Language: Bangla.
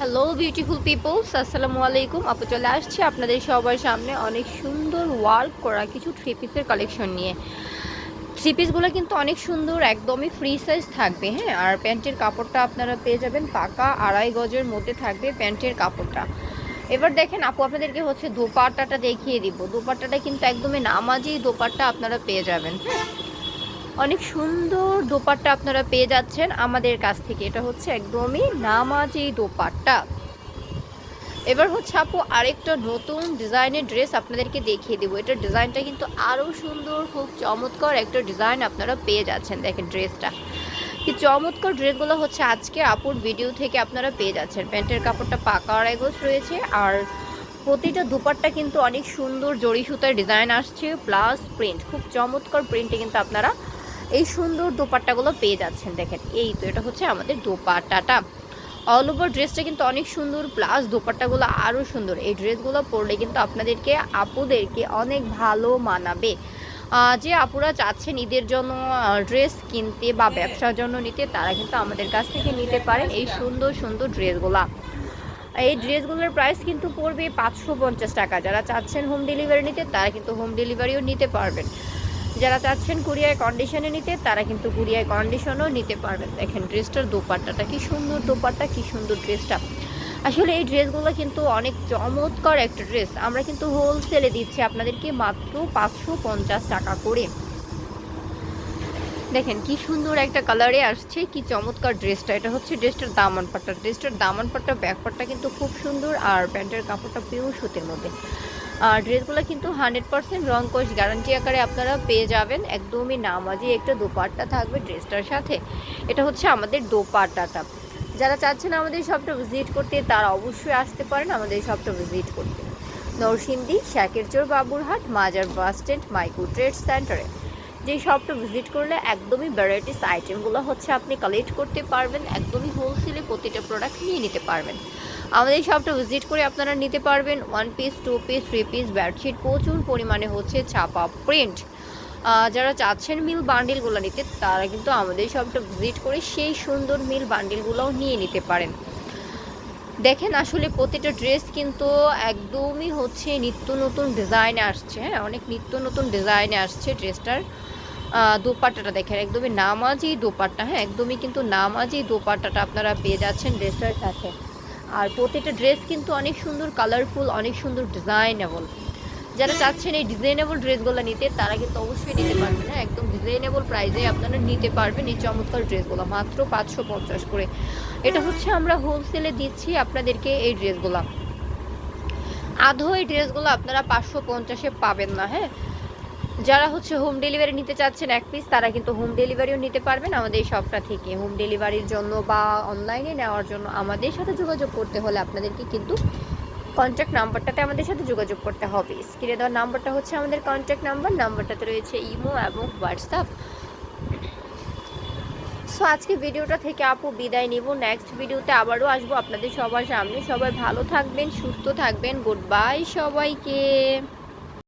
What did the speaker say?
হ্যালো বিউটিফুল পিপলস আসসালামু আলাইকুম আপু চলে আসছি আপনাদের সবার সামনে অনেক সুন্দর ওয়ার্ক করা কিছু থ্রি পিসের কালেকশন নিয়ে। থ্রি পিসগুলো কিন্তু অনেক সুন্দর, একদমই ফ্রি সাইজ থাকবে হ্যাঁ? আর প্যান্টের কাপড়টা আপনারা পেয়ে যাবেন পাকা আড়াই গজের মধ্যে থাকবে প্যান্টের কাপড়টা। এবার দেখেন আপু, আপনাদেরকে হচ্ছে দোপাট্টাটা দেখিয়ে দিব। দোপাট্টাটা কিন্তু একদমই নামাজি দোপাট্টা আপনারা পেয়ে যাবেন হ্যাঁ? অনেক সুন্দর দোপাট্টা আপনারা পেয়ে যাচ্ছেন আমাদের কাছ থেকে। এটা হচ্ছে একদমই নামাজি দোপাট্টা। এবার হচ্ছে আপু আরেকটা নতুন ডিজাইনের ড্রেস আপনাদেরকে দেখিয়ে দেবো। এটার ডিজাইনটা কিন্তু আরও সুন্দর, খুব চমৎকার একটা ডিজাইন আপনারা পেয়ে যাচ্ছেন। দেখেন ড্রেসটা। কি চমৎকার ড্রেসগুলো হচ্ছে আজকে আপুর ভিডিও থেকে আপনারা পেয়ে যাচ্ছেন। প্যান্টের কাপড়টা পাকা আড়াই গোছ রয়েছে আর প্রতিটা দুপাট্টা কিন্তু অনেক সুন্দর জড়ি সুতার ডিজাইন আসছে, প্লাস প্রিন্ট। খুব চমৎকার প্রিন্টে কিন্তু আপনারা এই সুন্দর দোপাট্টাগুলো পেয়ে যাচ্ছেন, দেখেন। এই তো এটা হচ্ছে আমাদের দোপাট্টাটা। অল ওভার ড্রেসটা কিন্তু অনেক সুন্দর প্লাস দোপাট্টাগুলো আরও সুন্দর। এই ড্রেসগুলো পরলে কিন্তু আপনাদেরকে, আপুদেরকে অনেক ভালো মানাবে। যে আপুরা চাচ্ছেন ঈদের জন্য ড্রেস কিনতে বা ব্যবসার জন্য নিতে, তারা কিন্তু আমাদের কাছ থেকে নিতে পারেন এই সুন্দর সুন্দর ড্রেসগুলা এই ড্রেসগুলোর প্রাইস কিন্তু পড়বে পাঁচশো পঞ্চাশ টাকা। যারা চাচ্ছেন হোম ডেলিভারি নিতে, তারা কিন্তু হোম ডেলিভারিও নিতে পারবেন। যারা চাচ্ছেন কুরিয়ায় কন্ডিশনে নিতে, তারা কিন্তু কুরিয়ায় কন্ডিশনও নিতে পারবেন। দেখেন ড্রেসটার দোপাট্টাটা কি সুন্দর দোপাট্টা, কি সুন্দর ড্রেসটা আসলে এই ড্রেসগুলো কিন্তু অনেক চমৎকার একটা ড্রেস আমরা কিন্তু হোলসেলে দিচ্ছি আপনাদেরকে মাত্র পাঁচশো পঞ্চাশ টাকা করে। দেখেন কি সুন্দর একটা কালারে আসছে, কি চমৎকার ড্রেসটা এটা হচ্ছে ড্রেসটার দামান পাট্টা। ড্রেসটার দামান পাট্টা ব্যাক পাট্টা কিন্তু খুব সুন্দর আর প্যান্টের কাপড়টা পিওর সুতির মধ্যে। আর ড্রেসগুলো কিন্তু হান্ড্রেড পার্সেন্ট রং কোষ গ্যারান্টি আকারে আপনারা পেয়ে যাবেন। একদমই নামাজি একটা দোপাট্টা থাকবে ড্রেসটার সাথে। এটা হচ্ছে আমাদের দোপাট্টাটা। যারা চাচ্ছেন আমাদের শপটা ভিজিট করতে, তারা অবশ্যই আসতে পারেন আমাদের শপটা ভিজিট করতে। নরসিংদী, শাকেরচর, বাবুরহাট, মাজার বাস স্ট্যান্ড মাইক্রো ট্রেড সেন্টারে যেই শপটা ভিজিট করলে একদমই ভ্যারাইটিস আইটেমগুলো হচ্ছে আপনি কালেক্ট করতে পারবেন, একদমই হোলসেলে প্রতিটা প্রোডাক্ট নিয়ে নিতে পারবেন। আমাদের শপটা ভিজিট করে আপনারা নিতে পারবেন one piece two piece three piece bedsheet প্রচুর পরিমাণে হচ্ছে ছাপা প্রিন্ট যারা চাচ্ছেন মিল বান্ডিলগুলো নিতে, তারা কিন্তু আমাদের শপটা ভিজিট করে সেই সুন্দর মিল বান্ডিলগুলোও নিয়ে নিতে পারেন। দেখেন আসলে প্রতিটা ড্রেস কিন্তু একদমই হচ্ছে নিত্য নতুন ডিজাইনে আসছে হ্যাঁ? অনেক নিত্য নতুন ডিজাইনে আসছে ড্রেসটার দোপাট্টাটা দেখেন, একদমই নামাজি দোপাট্টা হ্যাঁ একদমই কিন্তু নামাজি দোপাট্টাটা আপনারা পেয়ে যাচ্ছেন ড্রেসটার সাথে। আর প্রতিটা ড্রেস কিন্তু অনেক সুন্দর কালারফুল অনেক সুন্দর ডিজাইনেবল যারা চাচ্ছেন এই ডিজাইনেবল ড্রেসগুলো নিতে, তারা কিন্তু অবশ্যই নিতে পারবেন হ্যাঁ একদম ডিজাইনেবল প্রাইসে আপনারা নিতে পারবেন এই চমৎকার ড্রেসগুলো, মাত্র পাঁচশো পঞ্চাশ করে। এটা হচ্ছে আমরা হোলসেলে দিচ্ছি আপনাদেরকে এই ড্রেসগুলো। আধো এই ড্রেসগুলো আপনারা পাঁচশো পঞ্চাশে পাবেন না হ্যাঁ যারা হচ্ছে হোম ডেলিভারি নিতে চাচ্ছেন এক পিস তারা কিন্তু হোম ডেলিভারিও নিতে পারবেন আমাদের এই শপটা থেকে। হোম ডেলিভারির জন্য বা অনলাইনে নেওয়ার জন্য আমাদের সাথে যোগাযোগ করতে হলে আপনাদেরকে কিন্তু কন্ট্যাক্ট নাম্বারটাতে আমাদের সাথে যোগাযোগ করতে হবে। স্ক্রিনে দেওয়ার নাম্বারটা হচ্ছে আমাদের কন্ট্যাক্ট নাম্বার নাম্বারটাতে রয়েছে ইমো এবং হোয়াটসঅ্যাপ সো আজকে ভিডিওটা থেকে আপু বিদায় নিব। নেক্সট ভিডিওতে আবারও আসব আপনাদের সবার সামনে। সবাই ভালো থাকবেন, সুস্থ থাকবেন। গুড বাই সবাইকে।